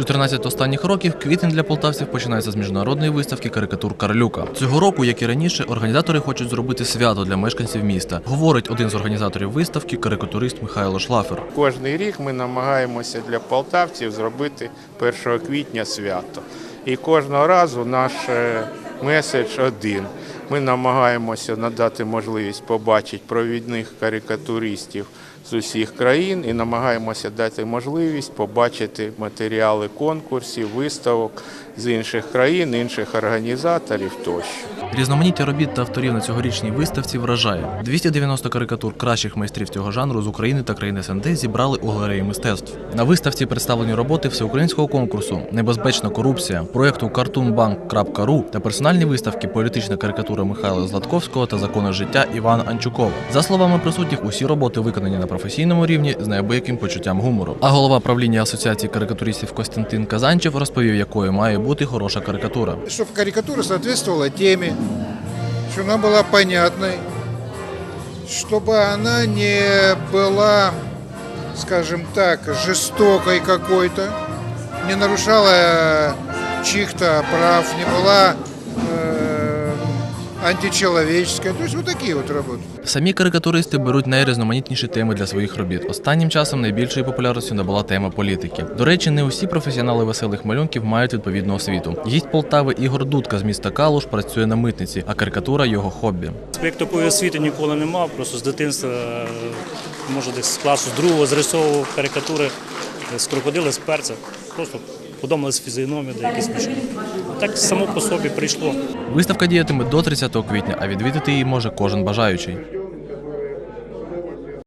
14 останніх років квітень для полтавців починається з міжнародної виставки карикатур Карлюка. Цього року, як і раніше, організатори хочуть зробити свято для мешканців міста. Говорить один з організаторів виставки, карикатурист Михайло Шлафер. Кожний рік ми намагаємося для полтавців зробити 1 квітня свято. І кожного разу наш е, меседж один. Ми намагаємося надати можливість побачити провідних карикатуристів з усіх країн і намагаємося дати можливість побачити матеріали конкурсів, виставок з інших країн, інших організаторів тощо. Різноманіття робіт та авторів на цьогорічній виставці вражає. 290 карикатур кращих майстрів цього жанру з України та країн СНД зібрали у галереї мистецтв. На виставці представлені роботи всеукраїнського конкурсу Небезпечна корупція, проєкту cartoonbank.ru та персональні виставки Політична карикатура Михайла Златковського та Закони життя Івана Анчукова. За словами присутніх, усі роботи виконані на професійному рівні з неабияким почуттям гумору. А голова правління Асоціації карикатуристів Костянтин Казанчев розповів, якою має бути хороша карикатура. чтобы карикатура соответствовала теме, чтобы она была понятной, чтобы она не была, скажем так, жестокой какой-то, не нарушала чьих-то прав, не была э, античеловеческая. То есть вот такие вот работы. Самі карикатуристи беруть найрізноманітніші теми для своїх робіт. Останнім часом найбільшою популярністю набула тема політики. До речі, не усі професіонали веселих малюнків мають відповідну освіту. Гість Полтави Ігор Дудка з міста Калуш працює на митниці, а карикатура його хобі. Як такої освіти ніколи не мав, просто з дитинства, може десь з класу з другого зрисовував карикатури з крокодила, з перця. Просто подобалась фізіономія, якісь смішні. Так само по собі прийшло. Виставка діятиме до 30 квітня, а відвідати її може кожен бажаючий.